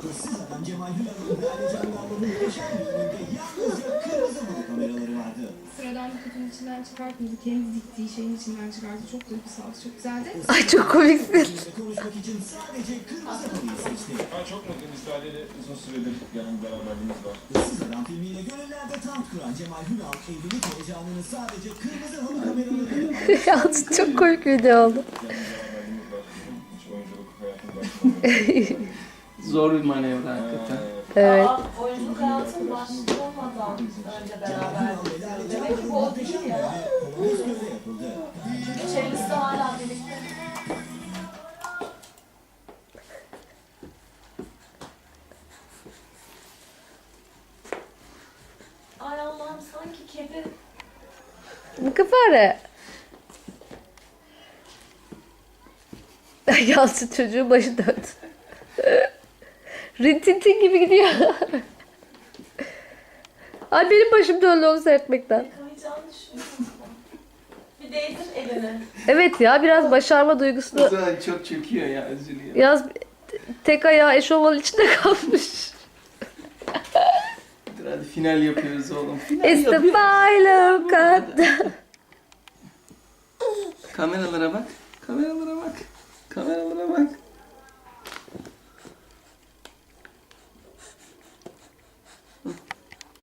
Kur'an Cemal Hünal'ın değerli canlarla muhteşem bir önünde yalnızca kırmızı mı kameraları vardı. Sıradan bir kutunun içinden çıkartmadı. Kendi diktiği şeyin içinden çıkarttı. Çok duygusal, çok güzeldi. Ay çok komiksin. Konuşmak için sadece kırmızı halıyı seçti. Ben çok mutluyum. İsrail'le uzun süredir yanım beraberliğimiz var. Issız Adam filmiyle gönüllerde tam kuran Cemal Hünal evlilik heyecanını sadece kırmızı halı kameraları Yalnız çok komik video oldu. Yanım beraberliğimiz var. Hiç oyunculuk hayatımda Zor bir manevra hakikaten. Evet. Aa, oyunculuk hayatım başlamadan önce beraberdik. Demek ki bu o değil ya. Polonez böyle yapıldı. Çevresi de hala birlikte. Ay Allah'ım sanki kedi Bu fare. Ay Yalçın çocuğun başı döndü. Rintintin gibi gidiyor. Ay benim başım döndü onu seyretmekten. yıkamayacağını düşünüyorum. Bir değdir elini. Evet ya biraz başarma duygusunu O zaman çok çöküyor ya üzülüyor. Yaz tek ayağı eşofmanın içinde kalmış. Dur hadi final yapıyoruz oğlum. Final It's the yapıyoruz. final cut. Kameralara bak. Kameralara bak. Kameralara bak.